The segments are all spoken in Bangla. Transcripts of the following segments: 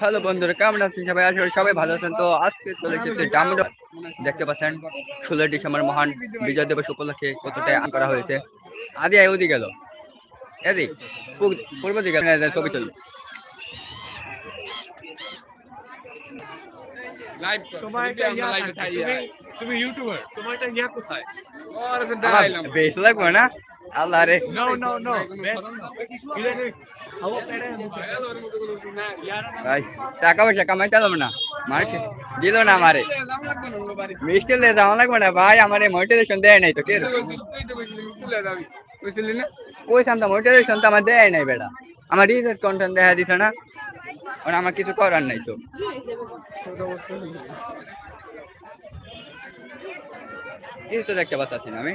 হ্যালো বন্ধুরা কেমন আছেন সবাই? আসলে সবাই ভালো আছেন। তো আজকে চলে এসেছে ডামড দেখতে পাচ্ছেন ষোলোই ডিসেম্বর মহান বিজয় দিবস উপলক্ষে কতটা আয়োজন করা হয়েছে। আদি আয় ওদিকে গেল এদিক পূর্ব দিকে হ্যাঁ, ছবি থাকি তুমি- ইউটিউবার তোমার একটা ইয়া কোথায়? বেশ লাগবে না? আল্লাহ রে নো নো নো ভাই টাকা পয়সা কামাইতে পারব না মানুষ দিল না আমারে মিষ্টি লে যাওয়া লাগবে না ভাই আমার মোটিভেশন দেয় নাই তো কে বুঝলি না কইসাম তো মোটিভেশন তো আমার দেয় নাই বেটা আমার রিসেট কন্টেন্ট দেখা দিছে না আর আমার কিছু করার নাই তো এই তো দেখতে পাচ্ছি না আমি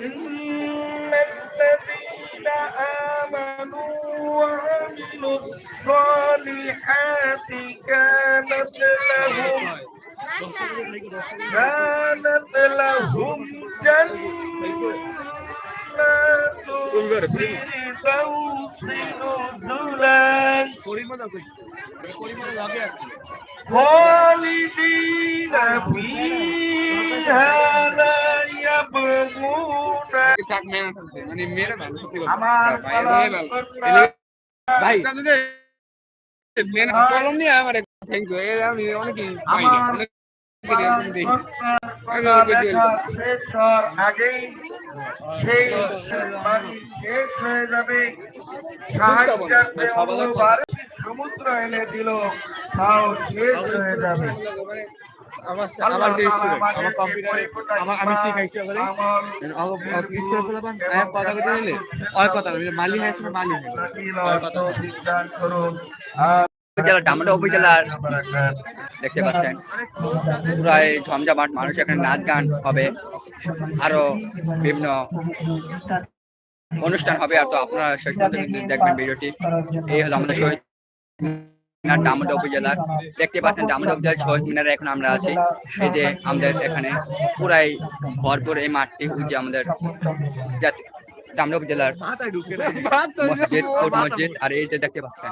إن الذين آمنوا وعملوا الصالحات كانت لهم كانت لهم جنات الفردوس نزلا خالدين فيها لا يبغون থাক মেন আছে মানে মেরে ভালো সত্যি কথা আমার ভাই ভাই ভালো ভাই মেন কলম নিয়ে আমার থ্যাংক ইউ এর আমি অনেক পাই আগেই সেই বাড়ি শেষ হয়ে যাবে। সাহায্যার্থে অনুবার সমুদ্র এনে দিল তাও শেষ হয়ে যাবে। আমার আমার যে তাআলা আমার কম্পিউটারে আমার আমি শিখাইছি ওখানে স্কুলে বললাম এক কথা কইতে দিলে ওই কথা মালি হাইছে মালি হাইছে দাখিল করুন ডামডা উপজেলার দেখতে পাচ্ছেন। পুরাই ঝমঝমাট মানুষ এখানে নাচ গান হবে। আরও বিভিন্ন অনুষ্ঠান হবে। আর তো আপনারা শেষ পর্যন্ত কিন্তু দেখবেন ভিডিওটি। এই হলো আমাদের শহীদ মিনার ডামডা উপজেলার। দেখতে পাচ্ছেন ডামডা উপজেলার শহীদ মিনারে এখন আমরা আছি। এই যে আমাদের এখানে পুরাই ভরপুর এই মাঠটি যে আমাদের জাতি ডামডা উপজেলার মসজিদ মসজিদ। আর এই যে দেখতে পাচ্ছেন।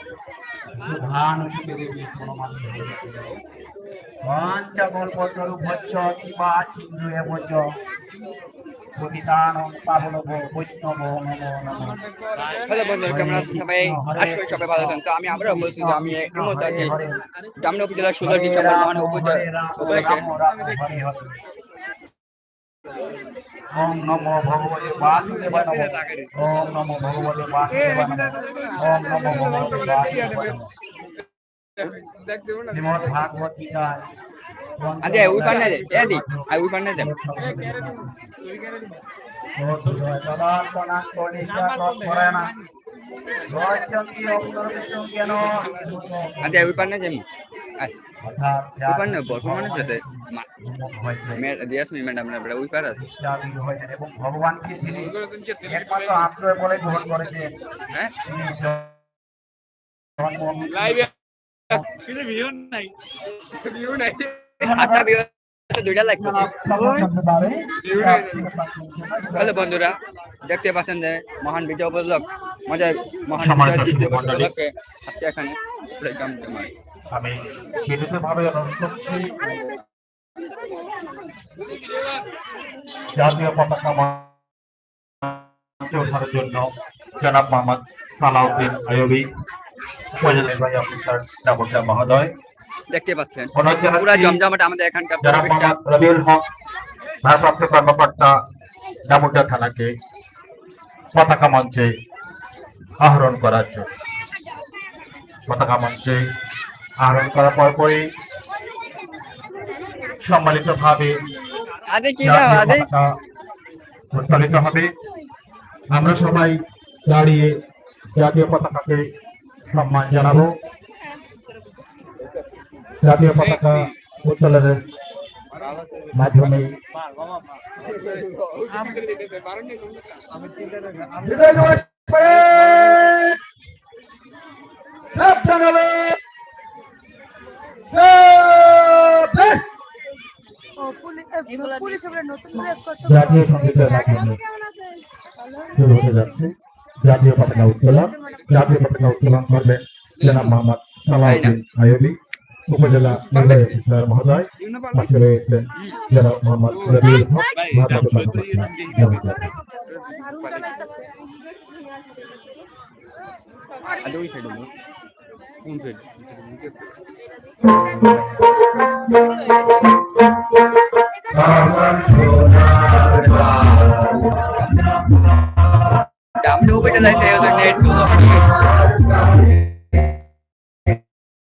পঞ্চকল্পতরুভচ্চ কিবা সিন্ধু এবচ পতিতানং পাবনব বৈষ্ণব নমো নমঃ। হ্যালো বন্ধুরা কেমন আছেন সবাই? সবাই ভালো আছেন। তো আমি আমরাও বলছি যে আমি এই মুহূর্তে আছি ডামনা উপজেলার ষোলো ডিসেম্বর উপজেলা ওম নমো ভগবতে বাসুদেবায় নমঃ ওম নমো ভগবতে বাসুদেবায় নমঃ ওম নমো ভগবতে বাসুদেবায় নমঃ শ্রীমদ্ ভাগবত গীতায় আজ ওই পান্না দে এ দি আই ওই পান্না দে আজ ওই মানুষ আছে দিয়াস মি ম্যাডাম না ওই পার আছে এবং ভগবানকে যিনি একমাত্র আশ্রয় বলে গ্রহণ করেছেন হ্যাঁ? লাইভে ভিডিও নাই ভিউ নাই আটটা বিয়ে দুইটা লাগতেছে হ্যালো বন্ধুরা দেখতে পাচ্ছেন যে মহান বিজয় উপলক্ষ। মজা মহান বিজয় উপলক্ষে আজকে এখানে আমি অনুরোধ করছি। জাতীয় পতাকা মঞ্চে ওঠার জন্য জনাব মোহাম্মদ সালাউদ্দিন আয়ুবী উপজেলা নির্বাহী অফিসার মহোদয় দেখতে পাচ্ছেন। পুরা জমজমাট আমাদের এখানকার পরিবেশটা রবিউল হক ভারপ্রাপ্ত কর্মকর্তা ডাবুল্লাহ থানাকে পতাকা মঞ্চে আহরণ করার জন্য। পতাকা মঞ্চে আহরণ করার পরপরই আদে পতাকা উত্তোলিত হবে। আমরা সবাই দাঁড়িয়ে জাতীয় পতাকাকে সম্মান জানাব। জাতীয় পতাকা উত্তোলনের মাধ্যমে। জাতীয় সঙ্গীতের মাধ্যমে আছেন? ভালো শুরু হতে যাচ্ছে। জাতীয় পতাকা উত্তোলন। জাতীয় পতাকা উত্তোলন করবেন জনাব মোহাম্মদ আয়ুবী উপজেলা অফিসার মহোদয় পাশে রয়েছেন জনাব মোহাম্মদ রবিউল হক ভারপ্রাপ্ত কর্মকর্তা জনতা। ঝাড়ু চালাইতেছে আদে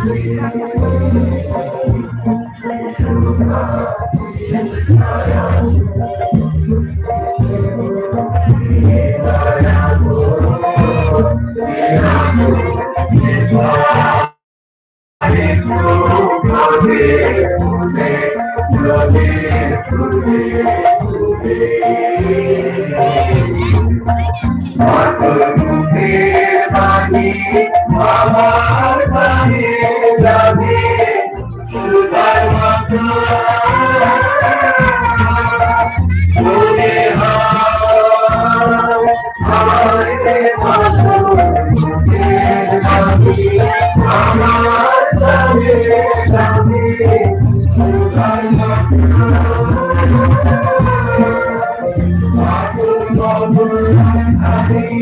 আমাদের উপজেলায়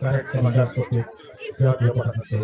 তারেক সমাজার প্রতি জাতীয় পতাকাকে